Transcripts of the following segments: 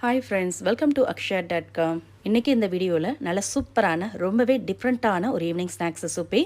Hi friends welcome to Akshaya dot com இன்றைக்கி இந்த வீடியோவில் நல்ல சூப்பரான ரொம்பவே டிஃப்ரெண்ட்டான ஒரு ஈவினிங் ஸ்நாக்ஸ் ரெசிபி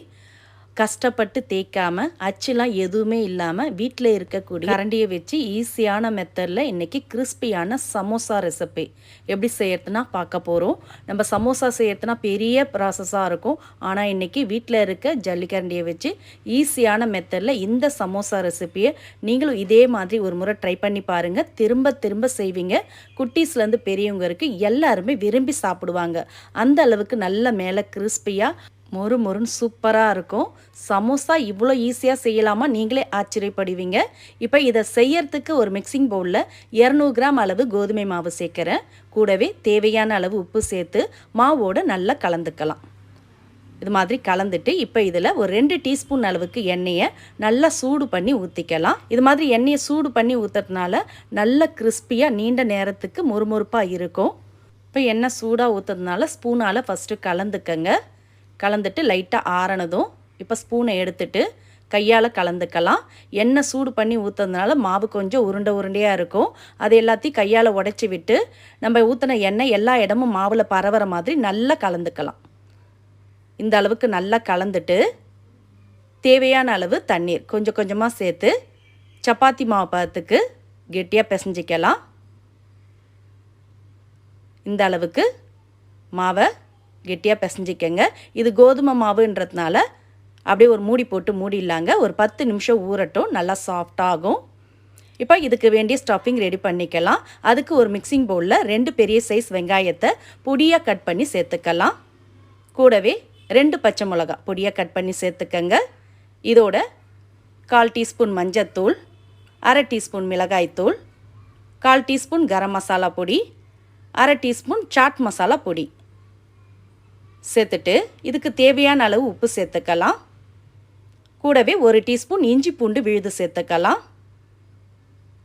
கஷ்டப்பட்டு தேய்க்காம அச்சுலாம் எதுவுமே இல்லாமல் வீட்டில் இருக்கக்கூடிய கரண்டியை வச்சு ஈஸியான மெத்தடில் இன்றைக்கி கிறிஸ்பியான சமோசா ரெசிபி எப்படி செய்யறதுனா பார்க்க போகிறோம் நம்ம சமோசா செய்யறதுனா பெரிய ப்ராசஸாக இருக்கும். ஆனால் இன்றைக்கி வீட்டில் இருக்க ஜல்லிக்கரண்டியை வச்சு ஈஸியான மெத்தடில் இந்த சமோசா ரெசிப்பியை நீங்களும் இதே மாதிரி ஒரு முறை ட்ரை பண்ணி பாருங்கள் திரும்ப திரும்ப செய்வீங்க. குட்டீஸ்லேருந்து பெரியவங்க இருக்குது எல்லாருமே விரும்பி சாப்பிடுவாங்க. அந்த அளவுக்கு நல்ல மேலே கிறிஸ்பியாக மொறு மொறுன்னு சூப்பராக இருக்கும். சமோசா இவ்வளோ ஈஸியாக செய்யலாமா? நீங்களே ஆச்சரியப்படுவீங்க. இப்போ இதை செய்யறதுக்கு ஒரு மிக்சிங் பவுலில் இரநூறு கிராம் அளவு கோதுமை மாவு சேர்க்குறேன். கூடவே தேவையான அளவு உப்பு சேர்த்து மாவோடு நல்லா கலந்துக்கலாம். இது மாதிரி கலந்துட்டு இப்போ இதில் ஒரு ரெண்டு டீஸ்பூன் அளவுக்கு எண்ணெயை நல்லா சூடு பண்ணி ஊற்றிக்கலாம் இது மாதிரி எண்ணெயை சூடு பண்ணி ஊற்றுறதுனால நல்ல கிறிஸ்பியாக நீண்ட நேரத்துக்கு முறுமுறுப்பாக இருக்கும். இப்போ எண்ணெய் சூடாக ஊற்றுறதுனால ஸ்பூனால் ஃபஸ்ட்டு கலந்துக்கங்க. கலந்துட்டு லைட்டாக ஆறனதும் இப்போ ஸ்பூனை எடுத்துட்டு கையால் கலந்துக்கலாம். எண்ணெய் சூடு பண்ணி ஊற்றுறதுனால மாவு கொஞ்சம் உருண்டை உருண்டையாக இருக்கும். அது எல்லாத்தையும் கையால் உடச்சி விட்டு நம்ம ஊற்றின எண்ணெய் எல்லா இடமும் மாவில் பரவுற மாதிரி நல்லா கலந்துக்கலாம். இந்த அளவுக்கு நல்லா கலந்துட்டு தேவையான அளவு தண்ணீர் கொஞ்சம் கொஞ்சமாக சேர்த்து சப்பாத்தி மாவு பதத்துக்கு கெட்டியாக பிசைஞ்சிக்கலாம். இந்த அளவுக்கு மாவை கெட்டியாக பிசைஞ்சிக்கங்க. இது கோதுமை மாவுன்றதுனால அப்படியே ஒரு மூடி போட்டு மூடிடலாங்க. ஒரு பத்து நிமிஷம் ஊறட்டும். நல்லா சாஃப்டாகும் இப்போ இதுக்கு வேண்டிய ஸ்டஃபிங் ரெடி பண்ணிக்கலாம். அதுக்கு ஒரு மிக்சிங் பவுலில் ரெண்டு பெரிய சைஸ் வெங்காயத்தை பொடியாக கட் பண்ணி சேர்த்துக்கலாம். கூடவே ரெண்டு பச்சை மிளகா பொடியாக கட் பண்ணி சேர்த்துக்கங்க. இதோட கால் டீஸ்பூன் மஞ்சத்தூள் அரை டீஸ்பூன் மிளகாய்த்தூள் கால் டீஸ்பூன் கரம் மசாலா பொடி அரை டீஸ்பூன் சாட் மசாலா பொடி. சேர்த்துட்டு இதுக்கு தேவையான அளவு உப்பு சேர்த்துக்கலாம். கூடவே ஒரு டீஸ்பூன் இஞ்சி பூண்டு விழுது சேர்த்துக்கலாம்.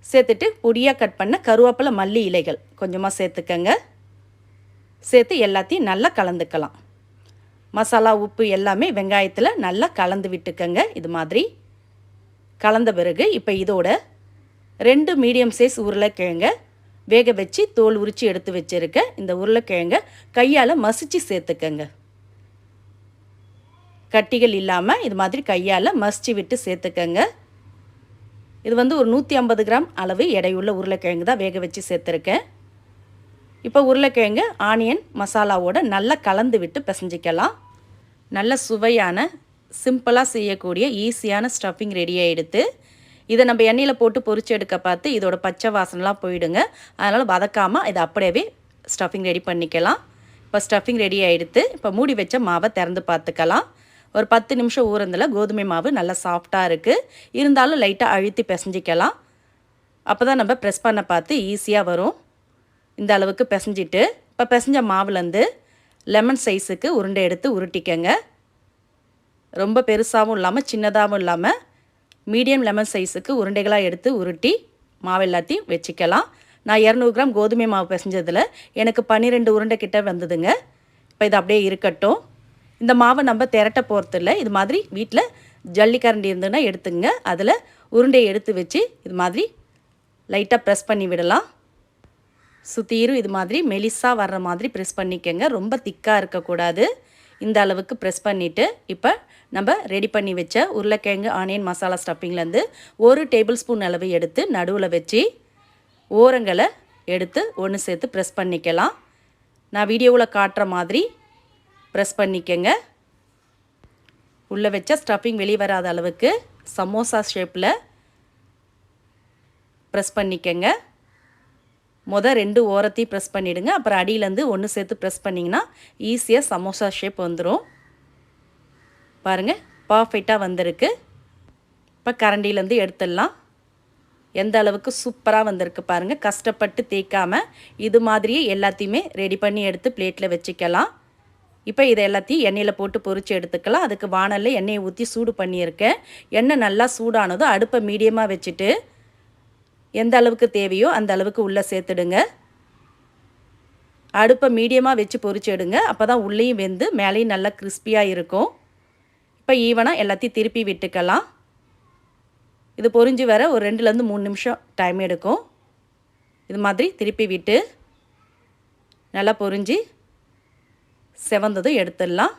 சேர்த்துட்டு பொடியாக கட் பண்ண கருவேப்பிலை மல்லி இலைகள் கொஞ்சமாக சேர்த்துக்கங்க. சேர்த்து எல்லாத்தையும் நல்லா கலந்துக்கலாம். மசாலா உப்பு எல்லாமே வெங்காயத்தில் நல்லா கலந்து விட்டுக்கங்க. இது மாதிரி கலந்த பிறகு இப்போ இதோட ரெண்டு மீடியம் சைஸ் உருளைக்கிழங்க வேக வச்சு தோல் உரித்து எடுத்து வச்சுருக்க இந்த உருளைக்கிழங்க கையால் மசிச்சு சேர்த்துக்கங்க. கட்டிகள் இல்லாமல் இது மாதிரி கையால் மசிச்சு விட்டு சேர்த்துக்கங்க. இது வந்து ஒரு நூற்றி ஐம்பது கிராம் அளவு எடையுள்ள உருளைக்கிழங்கு தான் வேக வச்சு சேர்த்துருக்கேன். இப்போ உருளைக்கிழங்கு ஆனியன் மசாலாவோட நல்லா கலந்து விட்டு பிசைஞ்சிக்கலாம். நல்ல சுவையான சிம்பிளாக செய்யக்கூடிய ஈஸியான ஸ்டஃபிங் ரெடியாக எடுத்து இதை நம்ம எண்ணெயில் போட்டு பொறிச்சு எடுக்க பார்த்து இதோட பச்சை வாசனைலாம் போயிடுங்க. அதனால் வதக்காமல் இதை அப்படியே ஸ்டஃபிங் ரெடி பண்ணிக்கலாம். இப்போ ஸ்டஃபிங் ரெடி ஆகிடுத்து இப்போ மூடி வச்ச மாவை திறந்து பார்த்துக்கலாம். ஒரு பத்து நிமிஷம் ஊறந்தில் கோதுமை மாவு நல்லா சாஃப்டாக இருக்குது இருந்தாலும் லைட்டாக அழுத்தி பிசைஞ்சிக்கலாம். அப்போ தான் நம்ம ப்ரெஸ் பண்ண பார்த்து ஈஸியாக வரும். இந்த அளவுக்கு பிசைஞ்சிட்டு இப்போ பிசைஞ்ச மாவுலேருந்து லெமன் சைஸுக்கு உருண்டை எடுத்து உருட்டிக்கங்க. ரொம்ப பெருசாகவும் இல்லாமல் சின்னதாகவும் இல்லாமல் மீடியம் லெமன் சைஸுக்கு உருண்டைகளாக எடுத்து உருட்டி மாவு எல்லாத்தையும் வச்சுக்கலாம். நான் இரநூறு கிராம் கோதுமை மாவு பிசைஞ்சதில் எனக்கு பன்னிரெண்டு உருண்டை கிட்ட வந்ததுங்க. இப்போ இது அப்படியே இருக்கட்டும். இந்த மாவை நம்ம திரட்ட போகிறதில்ல இது மாதிரி வீட்டில் ஜல்லிக்கரண்டி இருந்ததுன்னா எடுத்துங்க. அதில் உருண்டையை எடுத்து வச்சு இது மாதிரி லைட்டாக ப்ரெஸ் பண்ணி விடலாம். சுத்தீரும் இது மாதிரி மெலிஸாக வர்ற மாதிரி ப்ரெஸ் பண்ணிக்கோங்க. ரொம்ப திக்காக இருக்கக்கூடாது. இந்த அளவுக்கு ப்ரெஸ் பண்ணிவிட்டு இப்போ நம்ம ரெடி பண்ணி வச்ச உருளைக்கிழங்கு ஆனியன் மசாலா ஸ்டஃபிங்லேருந்து ஒரு டேபிள் ஸ்பூன் அளவு எடுத்து நடுவில் வச்சு ஓரங்களை எடுத்து ஒன்று சேர்த்து ப்ரெஸ் பண்ணிக்கலாம். நான் வீடியோவில் காட்டுற மாதிரி ப்ரெஸ் பண்ணிக்கங்க. உள்ளே வச்சா ஸ்டஃபிங் வெளியே வராத அளவுக்கு சமோசா ஷேப்பில் ப்ரெஸ் பண்ணிக்கங்க. மொதல் ரெண்டு ஓரத்தையும் ப்ரெஸ் பண்ணிவிடுங்க அப்புறம் அடியிலேருந்து ஒன்று சேர்த்து ப்ரெஸ் பண்ணிங்கன்னா ஈஸியாக சமோசா ஷேப் வந்துடும் பாருங்கள் பர்ஃபெக்டாக வந்திருக்கு. இப்போ கரண்டிலேருந்து எடுத்துடலாம். எந்த அளவுக்கு சூப்பராக வந்திருக்கு பாருங்கள் கஷ்டப்பட்டு தேய்க்காமல் இது மாதிரியே எல்லாத்தையுமே ரெடி பண்ணி எடுத்து பிளேட்டில் வச்சுக்கலாம். இப்போ இதை எல்லாத்தையும் எண்ணெயில் போட்டு பொரித்து எடுத்துக்கலாம். அதுக்கு வானலில் எண்ணெயை ஊற்றி சூடு பண்ணியிருக்கேன். எண்ணெய் நல்லா சூடானதோ அடுப்பை மீடியமாக வச்சுட்டு எந்த அளவுக்கு தேவையோ அந்த அளவுக்கு உள்ளே சேர்த்துடுங்க. அடுப்பை மீடியமாக வச்சு பொரிச்சு எடுங்க. அப்போ தான் உள்ளேயும் வெந்து மேலேயும் நல்லா கிறிஸ்பியாக இருக்கும். இப்போ ஈவனாக எல்லாத்தையும் திருப்பி விட்டுக்கலாம். இது பொரிஞ்சு வர ஒரு ரெண்டுலேருந்து மூணு நிமிஷம் டைம் எடுக்கும். இது மாதிரி திருப்பி விட்டு நல்லா பொரிஞ்சு செவந்ததும் எடுத்துடலாம்.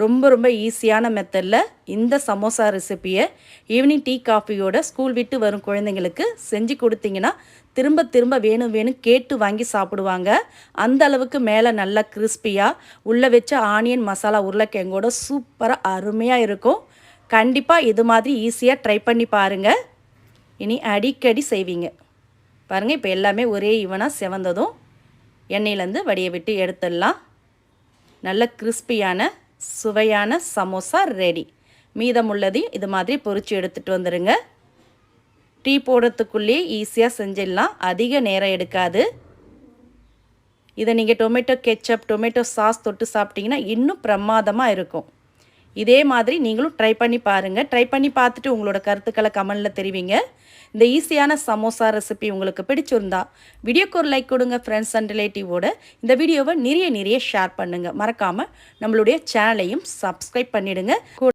ரொம்ப ரொம்ப ஈஸியான மெத்தடில் இந்த சமோசா ரெசிப்பியை ஈவினிங் டீ காஃபியோட ஸ்கூல் விட்டு வரும் குழந்தைங்களுக்கு செஞ்சு கொடுத்தீங்கன்னா திரும்ப திரும்ப வேணும் வேணும் கேட்டு வாங்கி சாப்பிடுவாங்க. அந்த அளவுக்கு மேலே நல்லா கிறிஸ்பியாக உள்ளே வச்ச ஆனியன் மசாலா உருளைக்கிழங்கோட சூப்பராக அருமையாக இருக்கும். கண்டிப்பாக இது மாதிரி ஈஸியாக ட்ரை பண்ணி பாருங்கள் இனி அடிக்கடி செய்வீங்க. பாருங்கள் இப்போ எல்லாமே ஒரே ஈவனாக செவந்ததும் எண்ணெயிலேருந்து வடியை விட்டு எடுத்துடலாம். நல்ல கிறிஸ்பியான சுவையான சமோசா ரெடி. மீதமுள்ளதையும் இது மாதிரி பொரித்து எடுத்துகிட்டு வந்துடுங்க டீ போடுறதுக்குள்ளேயே ஈஸியாக செஞ்சிடலாம். அதிக நேரம் எடுக்காது. இதை நீங்கள் டொமேட்டோ கெச்சப் டொமேட்டோ சாஸ் தொட்டு சாப்பிட்டிங்கன்னா இன்னும் பிரமாதமாக இருக்கும். இதே மாதிரி நீங்களும் ட்ரை பண்ணி பாருங்கள் ட்ரை பண்ணி பார்த்துட்டு உங்களோட கருத்துக்களை கமெண்டில் தெரிவிங்க. இந்த ஈஸியான சமோசா ரெசிபி உங்களுக்கு பிடிச்சிருந்தா வீடியோக்கு ஒரு லைக் கொடுங்க ஃப்ரெண்ட்ஸ் அண்ட் ரிலேட்டிவோட இந்த வீடியோவை நிறைய நிறைய ஷேர் பண்ணுங்கள் மறக்காமல் நம்மளுடைய சேனலையும் சப்ஸ்கிரைப் பண்ணிவிடுங்க